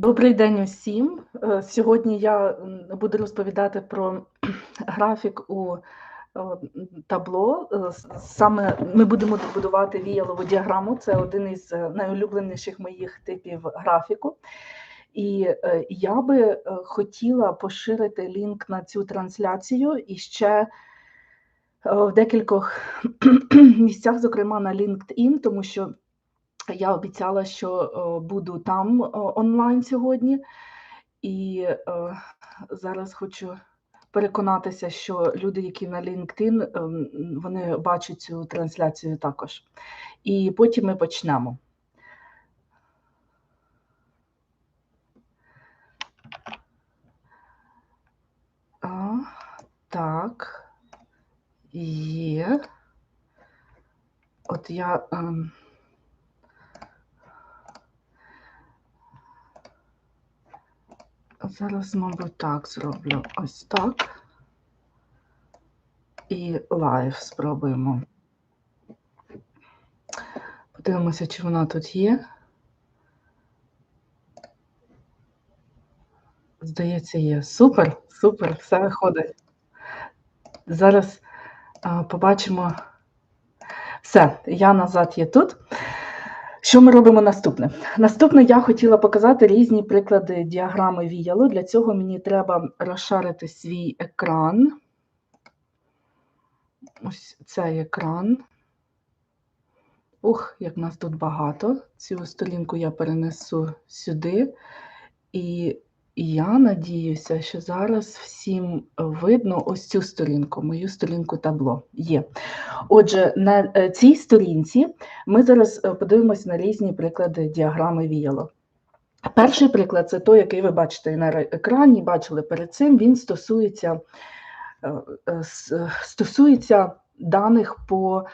Добрий день усім. Е, Сьогодні я буду розповідати про графік у табло. Е, Саме ми будемо будувати віялову діаграму. Це один із е, найулюбленіших моїх типів графіку. І я би хотіла поширити лінк на цю трансляцію і ще в декількох місцях, зокрема на LinkedIn, тому що я обіцяла, що е, буду там е, онлайн сьогодні, і е, зараз хочу переконатися, що люди, які на LinkedIn, ем, вони бачать цю трансляцію також. І потім ми почнемо. А, так, є. От я. Зараз, мабуть, так зроблю. Ось так. І лайв спробуємо. Подивимося, чи вона тут є. Здається, є. Супер, супер, все виходить. Зараз а, побачимо. Все, я назад є тут. Що ми робимо наступне? Наступне я хотіла показати різні приклади діаграми віялу. Для цього мені треба розшарити свій екран. Ось цей екран. Ух, як нас тут багато. Цю сторінку я перенесу сюди. І я надіюся, що зараз всім видно ось цю сторінку, мою сторінку табло. Є. Отже, на е, цій сторінці ми зараз е, подивимося на різні приклади діаграми віяло. Перший приклад це той, який ви бачите на екрані, бачили перед цим. Він стосується, е, стосується даних по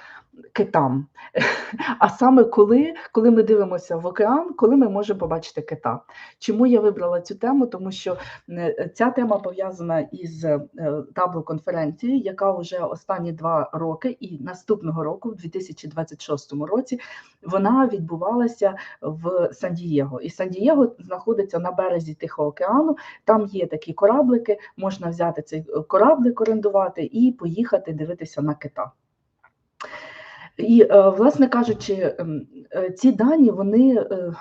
китам. А саме коли, коли ми дивимося в океан, коли ми можемо побачити кита. Чому я вибрала цю тему? Тому що е, ця тема пов'язана із е, табло-конференцією, яка вже останні два роки, і наступного року, в 2026 році, вона відбувалася в Сан-Дієго. І Сан-Дієго знаходиться на березі Тихого океану. Там є такі кораблики, можна взяти цей е, кораблик, орендувати і поїхати дивитися на кита. І, е, власне кажучи, ем, е, ці дані вони е,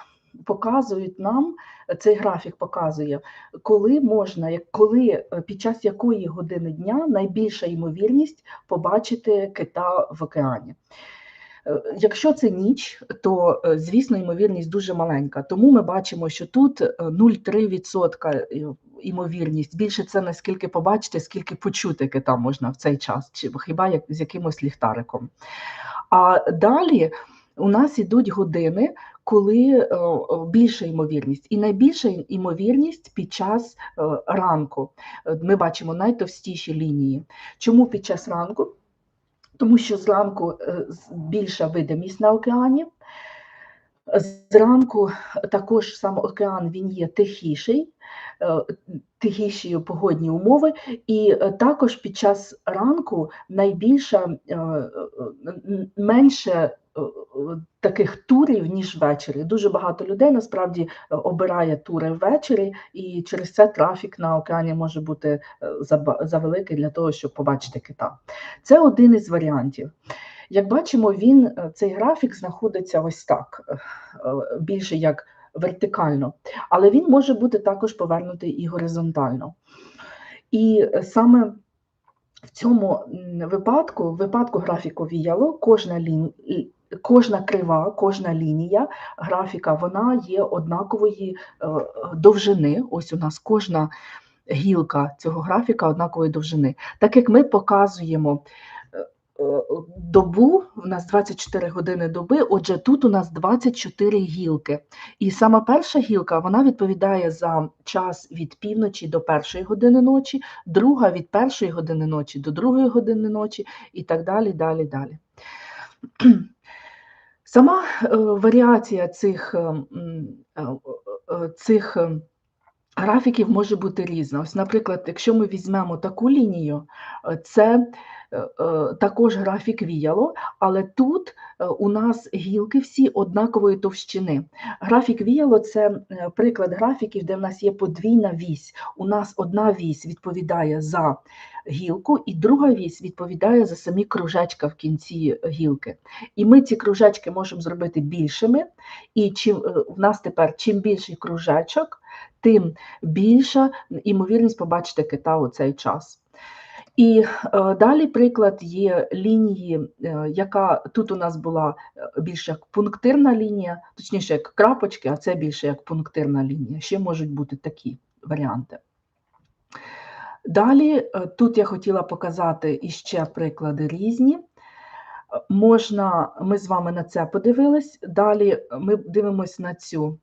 показують нам, цей графік показує, коли можна, коли під час якої години дня найбільша ймовірність побачити кита в океані. Якщо це ніч, то звісно ймовірність дуже маленька. Тому ми бачимо, що тут е, 0,3% ймовірність. Більше це не скільки побачити, скільки почути кита можна в цей час, чи хіба як з якимось ліхтариком. А далі у нас ідуть години, коли е, більша ймовірність, і найбільша ймовірність під час е, ранку. Ми бачимо найтовстіші лінії. Чому під час ранку? Тому що зранку е, більша видимість на океані. Зранку також сам океан він є тихіший, е, тихіші погодні умови, і е, також під час ранку найбільша е, е, н- менше е, таких турів, ніж ввечері. Дуже багато людей насправді обирає тури ввечері, і через це трафік на океані може бути завеликий для того, щоб побачити кита. Це один із варіантів. Як бачимо, він е, цей графік знаходиться ось так, е, е, більше як вертикально, але він може бути також повернутий і горизонтально. І саме в цьому випадку, в випадку графіку віяло, кожна лін... Кожна крива, кожна лінія графіка, вона є однакової довжини. Ось у нас кожна гілка цього графіка однакової довжини. Так як ми показуємо добу, у нас 24 години доби, отже, тут у нас 24 гілки. І сама перша гілка вона відповідає за час від півночі до першої години ночі, друга від першої години ночі до другої години ночі, і так далі, далі, далі. Сама е, варіація цих, е, е, е, цих е, графіків може бути різна. Ось, наприклад, якщо ми візьмемо таку лінію, е, це е, е, також графік віяло, але тут е, у нас гілки всі однакової товщини. Графік віяло це е, приклад графіків, де в нас є подвійна вісь. У нас одна вісь відповідає за гілку, і друга вісь відповідає за самі кружечка в кінці гілки. І ми ці кружечки можемо зробити більшими. І чим е, в нас тепер чим більший кружечок, тим більша імовірність побачити кита у цей час. І е, далі приклад є лінії, е, яка тут у нас була е, більше як пунктирна лінія, точніше, як крапочки, а це більше як пунктирна лінія. Ще можуть бути такі варіанти. Далі тут я хотіла показати іще приклади різні. Можна, ми з вами на це подивились. Далі ми дивимося на цю.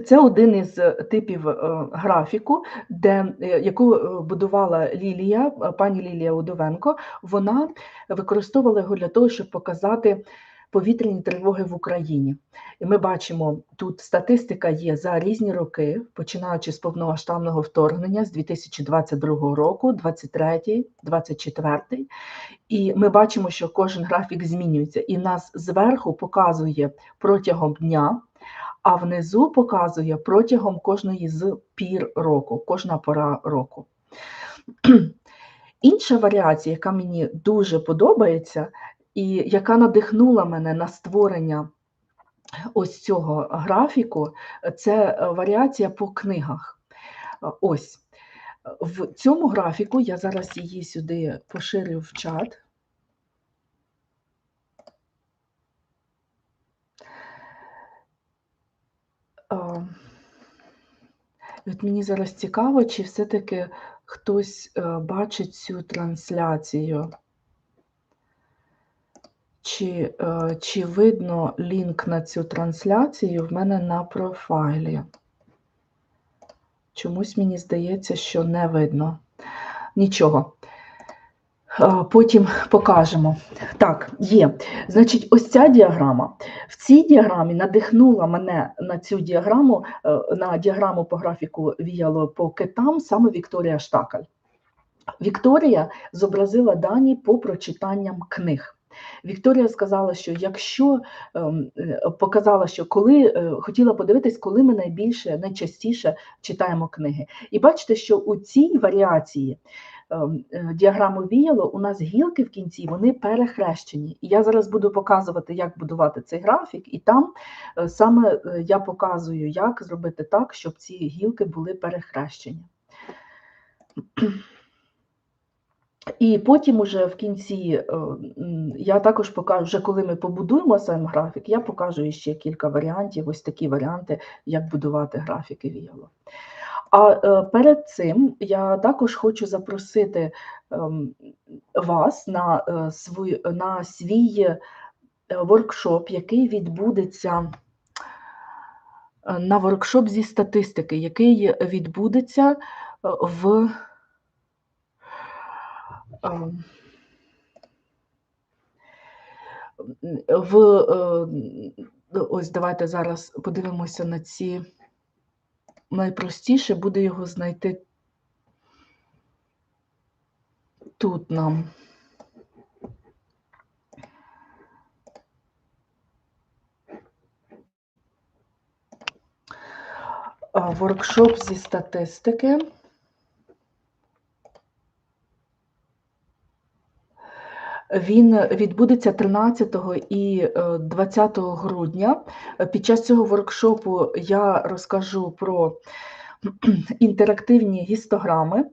Це один із е, типів е, графіку, де, е, яку будувала Лілія, пані Лілія Удовенко. Вона використовувала його для того, щоб показати повітряні тривоги в Україні. І ми бачимо, тут статистика є за різні роки, починаючи з повномасштабного вторгнення з 2022 року, 23, 24. І ми бачимо, що кожен графік змінюється, і нас зверху показує протягом дня а внизу показує протягом кожної з пір року, кожна пора року. Інша варіація, яка мені дуже подобається, і яка надихнула мене на створення ось цього графіку, це варіація по книгах. Ось. В цьому графіку я зараз її сюди поширю в чат. От мені зараз цікаво, чи все-таки хтось е, бачить цю трансляцію, чи, е, чи видно лінк на цю трансляцію в мене на профайлі. Чомусь мені здається, що не видно. Нічого. Потім покажемо. Так, є. Значить, ось ця діаграма. В цій діаграмі надихнула мене на цю діаграму, е, на діаграму по графіку віяло по китам саме Вікторія Штакаль. Вікторія зобразила дані по прочитанням книг. Вікторія сказала, що якщо ем, е, показала, що коли е, хотіла подивитись, коли ми найбільше, найчастіше читаємо книги. І бачите, що у цій варіації ем, е, діаграму віяло у нас гілки в кінці вони перехрещені. І я зараз буду показувати, як будувати цей графік, і там саме я показую, як зробити так, щоб ці гілки були перехрещені. І потім, уже в кінці, е, я також покажу, вже коли ми побудуємо сам графік, я покажу ще кілька варіантів, ось такі варіанти, як будувати графіки віяло. А е, перед цим я також хочу запросити ем, вас на е, свій, на свій воркшоп, який відбудеться на воркшоп зі статистики, який відбудеться в в ось давайте зараз подивимося на ці. Найпростіше буде його знайти тут нам. Воркшоп зі статистики. Він відбудеться 13 і 20 е, грудня. Під час цього воркшопу я розкажу про інтерактивні гістограми.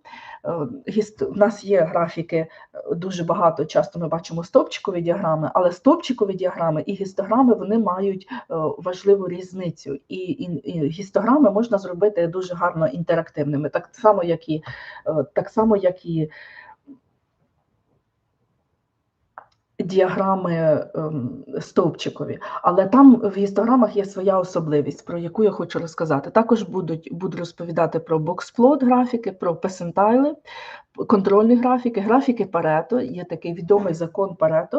Е, у нас є графіки е, дуже багато, часто ми бачимо стовпчикові діаграми, але стовпчикові діаграми і гістограми вони мають важливу різницю. І гістограми можна зробити дуже гарно інтерактивними, так само, як і так само, як і діаграми ем, стовпчикові, але там в гістограмах є своя особливість, про яку я хочу розказати. Також будуть, буду розповідати про боксплот графіки, про песентайли, контрольні графіки, графіки Парето, є такий відомий закон Парето,